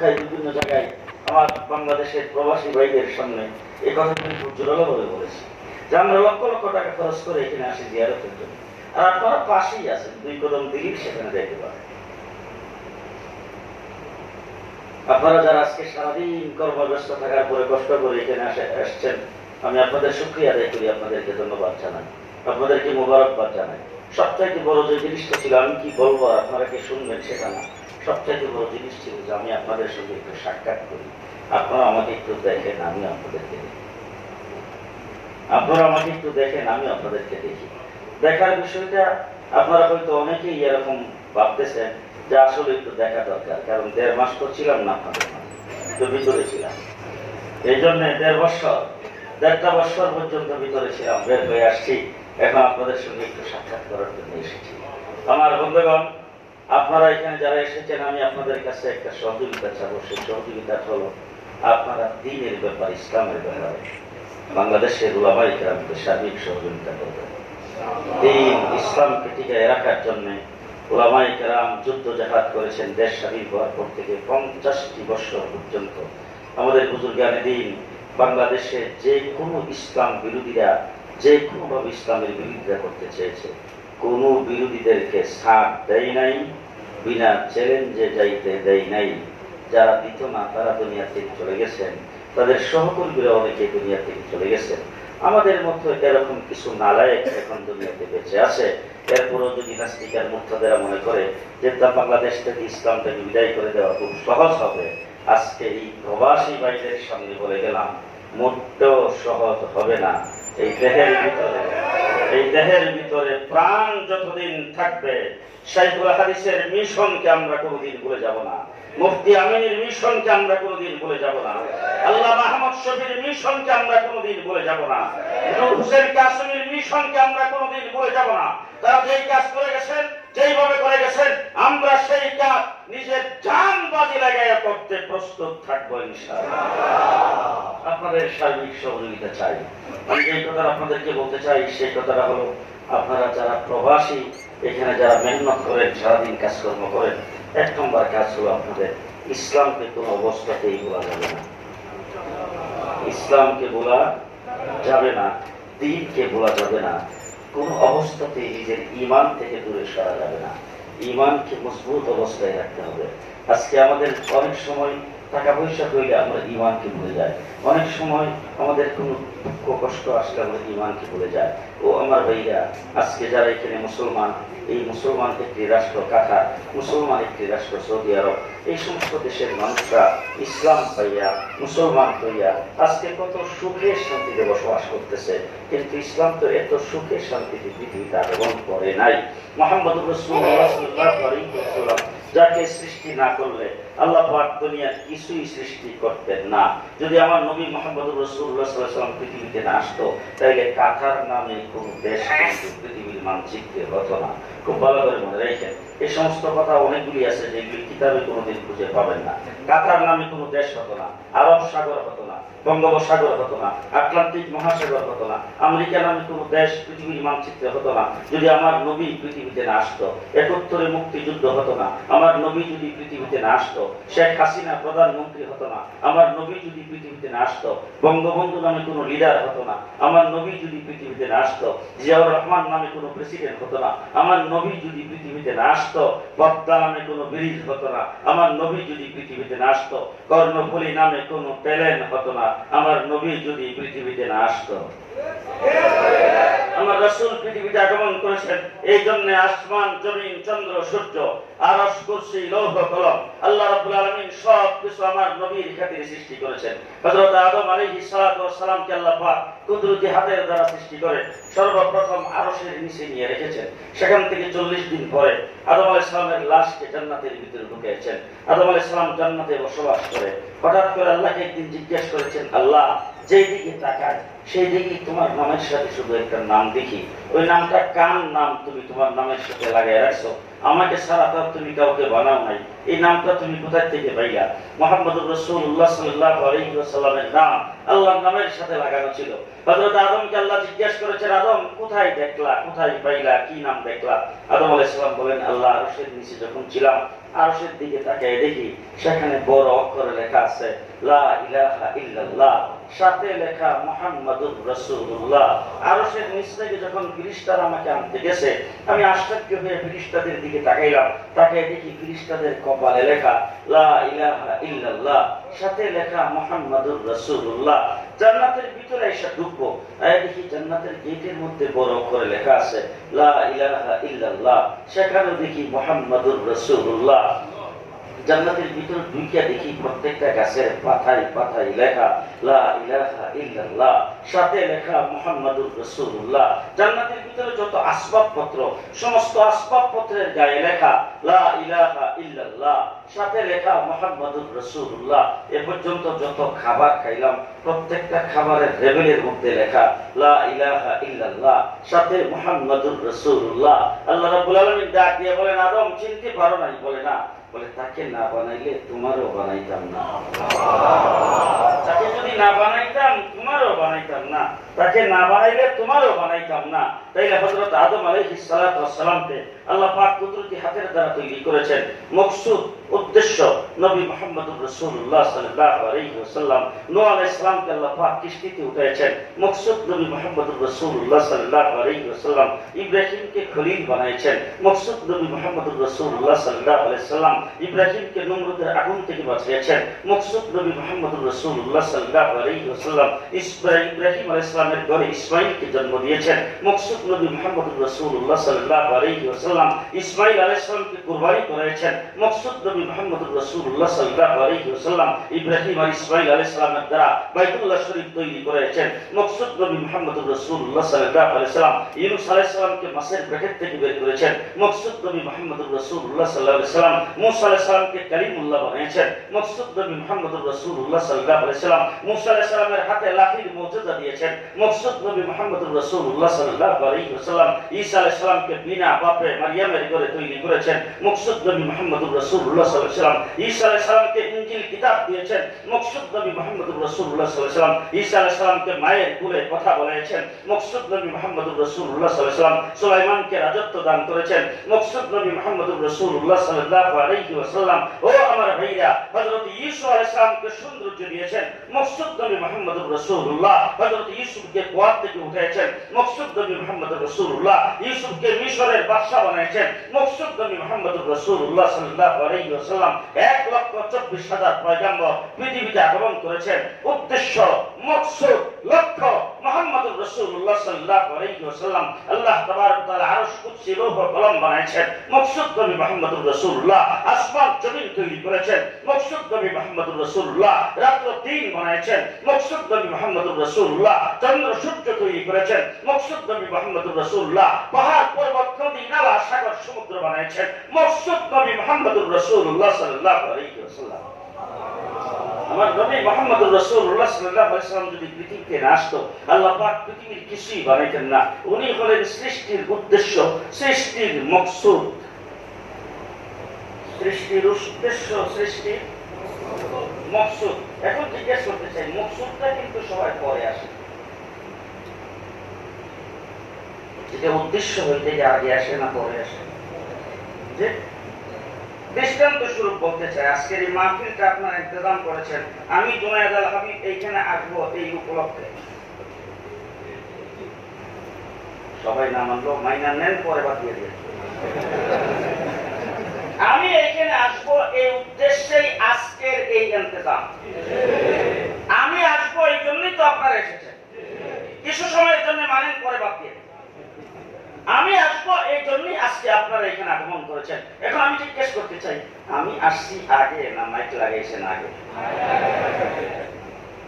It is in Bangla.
পক্ষায় বিভিন্ন জায়গায় আমার বাংলাদেশের প্রবাসী ভাইদের সামনে এই কথা কিন্তু জোরালোভাবে বলেছি। যে আমরা লক্ষ লক্ষ টাকা খরচ করে এখানে আসি জিয়ারতের জন্য। আর আপনারা পাশেই আছেন, দুই কদম দিলেই সেখানে দেখতে পারেন আপনারা যারা আজকে সারাদিন কর্মব্যস্ত থাকার পরে কষ্ট করে এখানে আসে, আসছেন, আমি আপনাদের সুক্রিয়া আদায় করি, আপনাদেরকে ধন্যবাদ জানাই। আপনাদেরকে মোবারকবাদ জানাই। সবচাইতে বড় যে জিনিসটা ছিল, আমি কি বলব আপনারা কি শুনবেন সেটা না। সবচাইতে বড় জিনিস ছিল যে আমি আপনাদের সঙ্গে একটু সাক্ষাৎ করি। আপনারা আমাকে একটু দেখেন আমি আপনাদেরকে দেখি। আপনারা আমাকে একটু দেখেন আমি আপনাদেরকে দেখি। দেখার বিষয়টা আপনারা হয়তো অনেকেই এরকম ভাবতেছেন যে আসলে একটু দেখা দরকার, কারণ দেড় মাস তো ছিলাম না আপনাদের তো ভিতরে ছিলাম। এই জন্য দেড় বছর, দেড়টা বছর পর্যন্ত ভিতরে ছিলাম, বের হয়ে আসছি। এখন আপনাদের সঙ্গে একটু সাক্ষাৎ করার জন্য এসেছি। আমার বন্ধুগণ আপনারা এখানে যারা এসেছেন, আমি আপনাদের কাছে একটা সহযোগিতা চাবো। সেই সহযোগিতা হলো আপনারা দিনের ব্যাপার, ইসলামের ব্যাপারে, বাংলাদেশের উলামাই কেরামকে সার্বিক সহযোগিতা করবেন। দিন ইসলামকে টিকায় রাখার জন্য ওলামাই কেরাম যুদ্ধ জাহাদ করেছেন, দেশ স্বাধীন হওয়ার পর থেকে পঞ্চাশটি বছর পর্যন্ত। আমাদের বুজুর্গানে দিন বাংলাদেশে যে কোনো ইসলাম বিরোধীরা, যে কোনোভাবে ইসলামের বিরোধিতা করতে চেয়েছে, কোনো বিরোধীদেরকে ছাড় দেয় নাই। বিনা চ্যালেঞ্জে যাইতে দেয় নাই। যারা দিত না তারা দুনিয়া থেকে চলে গেছেন। তাদের সহকর্মীরা অনেকে দুনিয়া থেকে চলে গেছেন। আমাদের মতো এরকম কিছু নালায়ক এখন দুনিয়াতে বেঁচে আছে। এরপরও যদি নাস্তিকার মুক্তাদেরা মনে করে যে তা বাংলাদেশ থেকে ইসলামটাকে বিদায় করে দেওয়া খুব সহজ হবে, আজকে এই প্রবাসী ভাইদের সামনে বলে গেলাম, মোটেও সহজ হবে না। এই দেহের ভিতরে এই দেহের ভিতরে প্রাণ যতদিন থাকবে সাইফুল হাদিসের মিশনকে আমরা কোনোদিন ভুলে যাব না। মুফতি আমিনের মিশনকে আমরা কোনোদিন ভুলে যাব না। আল্লাহ মাহমদ শফির মিশনকে আমরা কোনোদিন ভুলে যাব না। হুসেন কাসমির মিশনকে আমরা কোনোদিন ভুলে যাব না। তারা যেই কাজ করে গেছেন যেইভাবে করে গেছেন, আমরা সেই কাজ নিজের জান বাজি লাগাইয়া করতে প্রস্তুত থাকব আপনাদের সার্বিক সহযোগিতা চাই। আমি যে কথাটা আপনাদেরকে বলতে চাই, সেই কথাটা হলো, আপনারা যারা প্রবাসী, এখানে যারা মেহনত করেন, সারাদিন কাজকর্ম করেন, এক নম্বর কাজ হলো আপনাদের ইসলামকে কোনো অবস্থাতেই বলা যাবে না। ইসলামকে বলা যাবে না, দিনকে বলা যাবে না। কোনো অবস্থাতেই নিজের ইমান থেকে দূরে সরা যাবে না। ইমানকে মজবুত অবস্থায় রাখতে হবে। আজকে আমাদের অনেক সময় টাকা পয়সা হইলে আমরা ইমানকে ভুলে যাই। অনেক সময় আমাদের কোনো দুঃখ কষ্ট আসলে আমরা ইমানকে ভুলে যাই। ও আমার ভাইরা, আজকে যারা এখানে মুসলমান, এই মুসলমান একটি রাষ্ট্র কাতার মুসলমান একটি রাষ্ট্র সৌদি আরব, এই সমস্ত দেশের মানুষরা ইসলাম পাইয়া, মুসলমান হইয়া আজকে কত সুখে শান্তিতে বসবাস করতেছে। কিন্তু ইসলাম তো এত সুখে শান্তিতে পৃথিবীতে আগমন করে নাই। মোহাম্মদ রসুল্লাহ যাকে সৃষ্টি না করলে আল্লাহ পাক দুনিয়ার কিছুই সৃষ্টি করতেন না। যদি আমার নবী মোহাম্মদ রসুল্লাহাম পৃথিবীতে না আসতো তাহলে কাতার নামে কোন দেশ পৃথিবীর মানচিত্রে হতো না। খুব ভালো করে মনে রাখেন। এই সমস্ত কথা অনেকগুলি আছে যেগুলি কিতাবে কোনোদিন খুঁজে পাবেন না। কাতার নামে কোনো দেশ হতো না, আরব সাগর হতো না, বঙ্গোপসাগর হতো না, আটলান্টিক মহাসাগর হতো না, আমেরিকা নামে কোনো দেশ পৃথিবীর মানচিত্রে হতো না। যদি আমার নবী পৃথিবীতে না আসতো একত্তরে মুক্তিযুদ্ধ হতো না। আমার নবী যদি পৃথিবীতে না আসতো, শেখ হাসিনা প্রধানমন্ত্রী হতো না। আমার নবী যদি পৃথিবীতে না আসতো, বঙ্গবন্ধু নামে কোনো লিডার হতো না। আমার নবী যদি পৃথিবীতে না আসতো, জিয়াউর রহমান নামে কোনো প্রেসিডেন্ট হতো না। আমার নবী যদি পৃথিবীতে না আসতো পদ্মা নামে কোনো ব্রিজ হতো না। আমার নবী যদি পৃথিবীতে না আসতো, কর্ণফুলী নামে কোনো প্লেন হতো না। আমার নবী যদি পৃথিবীতে না আসতো। আমার রসুল পৃথিবীতে আগমন করেছেন। এই জন্য আসমান, জমিন, চন্দ্র, সূর্য আরস কুরসি, লৌহ, কলম, আল্লাহ রাব্বুল আলামিন সব কিছু আমার নবীর খাতিরে সৃষ্টি করেছেন। হযরত আদম আলাইহিস সালাতু ওয়াস সালামকে আল্লাহ কুদরতি হাতের দ্বারা সৃষ্টি করে সর্বপ্রথম আরশের নিচে নিয়ে রেখেছেন। সেখান থেকে 40 দিন পরে আদম আলাহ ইসলামের লাশকে জান্নাতের ভিতরে ঢুকেছেন আদম আলাহ ইসলাম জান্নাতে বসবাস করে। হঠাৎ করে আল্লাহকে একদিন জিজ্ঞেস করেছেন, আল্লাহ, যেই দিকে তাকায় সেই দেখি তোমার নামের সাথে শুধু একটা নাম দেখি। ওই নামটা কান নাম তুমি তোমার নামের সাথে লাগাই রাখছো? আমাকে ছাড়া তো আর তুমি কাউকে বানাও নাই। এই নামটা তুমি কোথায় থেকে পাইলা? মোহাম্মদুর রাসূলুল্লাহ সাল্লাল্লাহু আলাইহি নাম আল্লাহর নামের সাথে লাগানো ছিল। হযরত আদমকে আল্লাহ জিজ্ঞেস করেছেন, আদম, কোথায় দেখলা? কোথায় পাইলা? কি নাম দেখলা? আদম আলাইহিস সালাম বলেন, আল্লাহ আরশের নিচে যখন ছিলাম, আরশের দিকে তাকিয়ে দেখি, সেখানে বড় অক্ষরে লেখা আছে, লা ইলাহা ইল্লাল্লাহ। সাথে লেখা মুহাম্মাদুর রাসূলুল্লাহ। আরশের নিচ থেকে যখন আমাকে আনতে গেছে, আমি আশ্চর্য হয়ে দিকে তাকাইলাম। তাকিয়ে দেখি কপালে লেখা, লা ইলাহা ইল্লাল্লাহ। সাথে লেখা, মুহাম্মাদুর রাসূলুল্লাহ। জান্নাতের ভিতরে এসে ঢুকবো। আর দেখি জান্নাতের গেটের মধ্যে বড় করে লেখা আছে, লা ইলাহা ইল্লাল্লাহ। দেখি, মুহাম্মাদুর রাসূলুল্লাহ। জান্নাতের ভিতরে ঢুকিয়া দেখি প্রত্যেকটা গাছের পাতায় পাতায় লেখা, লা ইলাহা ইল্লাল্লাহ সাথে লেখা, মুহাম্মাদুর রাসূলুল্লাহ জান্নাতের ভিতরে যত আসবাবপত্র, সমস্ত আসবাবপত্রের গায়ে লেখা, লা ইলাহা ইল্লাল্লাহ সাথে লেখা, মুহাম্মাদুর রাসূলুল্লাহ এ পর্যন্ত যত খাবার খাইলাম, প্রত্যেকটা খাবারের লেবেলের মধ্যে লেখা, লা ইলাহা ইল্লাল্লাহ সাথে, মুহাম্মাদুর রাসূলুল্লাহ আল্লাহ রাব্বুল আলামিন ডাক দিয়ে বলেন, আদম, চিনতে পারো নাই বলে না। বলে, তাকে না বানাইলে তোমারও বানাইতাম না। তাকে যদি না বানাইতাম, তোমারও বানাইতাম না। তাকে না বানাইলে তোমারও বানাইতাম না। তাইলে হযরত আদম আল্লাহ পাক কুদরতি হাতের দ্বারা তৈরি করেছেন। মকসুদ উদ্দেশ্য নবী মুহাম্মদুর ওয়াসাল্লাম। নূহ আলাইহিস আল্লাহ পাক উঠাইছেন। মকসুদ নবী সাল্লাল্লাহু আলাইহি ইব্রাহিমকে খলিল বানাইছেন। মকসুদ নবী মুহাম্মদুর আলাইহি ওয়াসাল্লাম ইব্রাহিমকে নমরুদের আগুন থেকে বাঁচিয়েছেন। মকসুদ নবী মুহাম্মদুর রাসূলুল্লাহ সাল্লাল্লাহু আলাইহি ওয়াসাল্লাম ইসরা- ইব্রাহিম আলাইহিস সালামের ঘরে ইসমাঈলকে জন্ম দিয়েছেন। মকসুদ নবী মুহাম্মদুর রাসূলুল্লাহ সাল্লাল্লাহু আলাইহি ওয়াসাল্লাম ইসমাঈল আলাইহিস সালামকে কুরবানি করেছেন মকসুদ নবী মুহাম্মদুর রাসূলুল্লাহ সাল্লাল্লাহু আলাইহি ওয়াসাল্লাম ইব্রাহিম আর ইসমাঈল আলাইহিস সালামের দ্বারা বাইতুল্লাহ শরীফ তৈরি করেছেন। মকসুদ নবী মুহাম্মদুর রাসূলুল্লাহ সাল্লাল্লাহু আলাইহি সাল্লাম ইউনূস আলাইহিস সালামকে মাছের থেকে বের করেছেন। মকসুদ নবী মুহাম্মদুর রাসূলুল্লাহ সাল্লাল্লাহু আলাইহি সাল্লাম মূসা আলাইহিস কালিমুল্লাহ বানিয়েছেন। মকসুদ রাসূলুল্লাহ সাল্লাল্লাহু আলাইহি সাল্লাম মূসা হাতে লাঠির মুজিজা দিয়েছেন। মকসুদ নবী মুহাম্মদুর রাসূলুল্লাহ সাল্লাল্লাহু আলাইহি ওয়াসাল্লাম ঈসা আলাইহিস সালামকে বিনা বাপে মারিয়ামের ঘরে তৈরি করেছেন। মকসুদ রাসূলুল্লাহ সাল্লাল্লাহু সাল্লাম ঈসা আলাইহিস সালামকে ইনজিল কিতাব দিয়েছেন। মকসুদ রাসূলুল্লাহ সাল্লাল্লাহু সাল্লাম ঈসা আলাইহিস সালামকে মায়ের কোলে কথা বলেছেন মকসুদ নবী মুহাম্মদুর রাসূলুল্লাহ সাল্লাল্লাহু আলাইহি সাল্লাম সুলাইমানকে রাজত্ব দান করেছেন। মকসুদ নবী মুহাম্মদুর রাসূলুল্লাহ সাল্লাল্লাহু বাদশা বানিয়েছেন মকসুদ নবী মুহাম্মদুর লক্ষ হাজার পয়গাম্বর আগমন করেছেন। উদ্দেশ্য মকসুদ লক্ষ্য। মুহাম্মদুর রাসূলুল্লাহ সাল্লাল্লাহু আলাইহি ওয়াসাল্লাম আল্লাহ তাআলা আরশ কুদসি লৌহ কলম বানাইছেন। মকসুদ নবী মুহাম্মদুর রাসূলুল্লাহ আসমান জমিন তৈরি করেছেন। মকসুদ নবী মুহাম্মদুর রাসূলুল্লাহ রাত্র দিন বানাইছেন। মকসুদ নবী মুহাম্মদুর রাসূলুল্লাহ চন্দ্র সূর্য তৈরি করেছেন। মকসুদ নবী মুহাম্মদুর রাসূলুল্লাহ পাহাড়, পর্বত, নদী, নালা, সাগর, সমুদ্র বানাইছেন। মকসুদ নবী মুহাম্মদুর রাসূলুল্লাহ সাল্লাল্লাহু আলাইহি ওয়াসাল্লাম। আমার নবী মুহাম্মদুর রাসূলুল্লাহ সাল্লাল্লাহু আলাইহি সাল্লাম যদি পৃথিবীতে না আসতো, আল্লাহ পাক পৃথিবীর কিছুই বানাইতেন না। উনি হলেন সৃষ্টির উদ্দেশ্য, সৃষ্টির মকসুদ। সৃষ্টির উদ্দেশ্য, সৃষ্টির মকসুদ। এখন জিজ্ঞেস করতে চাই, মকসুদটা কিন্তু সবাই পরে আসে। যেটা উদ্দেশ্য হইতে আগে আসে না পরে আসে। যে দৃষ্টান্ত স্বরূপ বলতে চাই। আজকের এই মাহফিলটা আপনারা ইন্তজাম করেছেন। আমি জুনায়দ আল হাবিব এইখানে আসব এই উপলক্ষে। সবাই না মানলো মাইনা নেন, পরে বাদ দিয়ে দিয়ে আমি এইখানে আসব এই উদ্দেশ্যেই আজকের এই ইন্তজাম। আমি আসব এই জন্যই তো আপনারা এসেছেন। কিছু সময়ের জন্য মানেন, পরে বাদ দিয়ে। আমি আসব এই জন্যই আজকে আপনারা এখানে আগমন করেছেন। এখন আমি জিজ্ঞেস করতে চাই, আমি আসছি আগে না মাইক লাগাইছেন আগে?